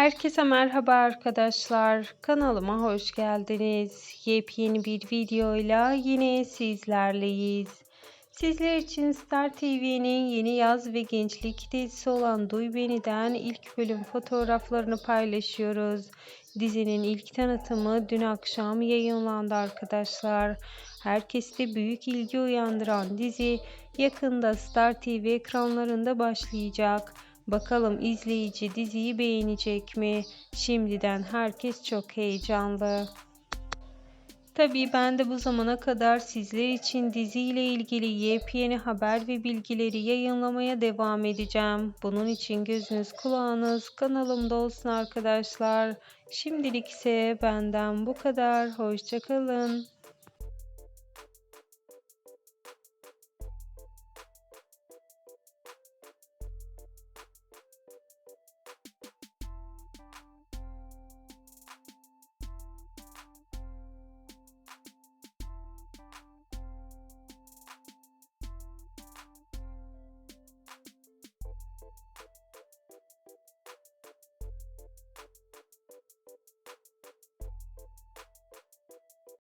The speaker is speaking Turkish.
Herkese merhaba arkadaşlar. Kanalıma hoş geldiniz. Yepyeni bir videoyla yine sizlerleyiz. Sizler için Star TV'nin yeni yaz ve gençlik dizisi olan Duy Beni'den ilk bölüm fotoğraflarını paylaşıyoruz. Dizinin ilk tanıtımı dün akşam yayınlandı arkadaşlar. Herkeste büyük ilgi uyandıran dizi yakında Star TV ekranlarında başlayacak. Bakalım izleyici diziyi beğenecek mi? Şimdiden herkes çok heyecanlı. Tabii ben de bu zamana kadar sizler için diziyle ilgili yepyeni haber ve bilgileri yayınlamaya devam edeceğim. Bunun için gözünüz kulağınız kanalımda olsun arkadaşlar. Şimdilik ise benden bu kadar. Hoşçakalın.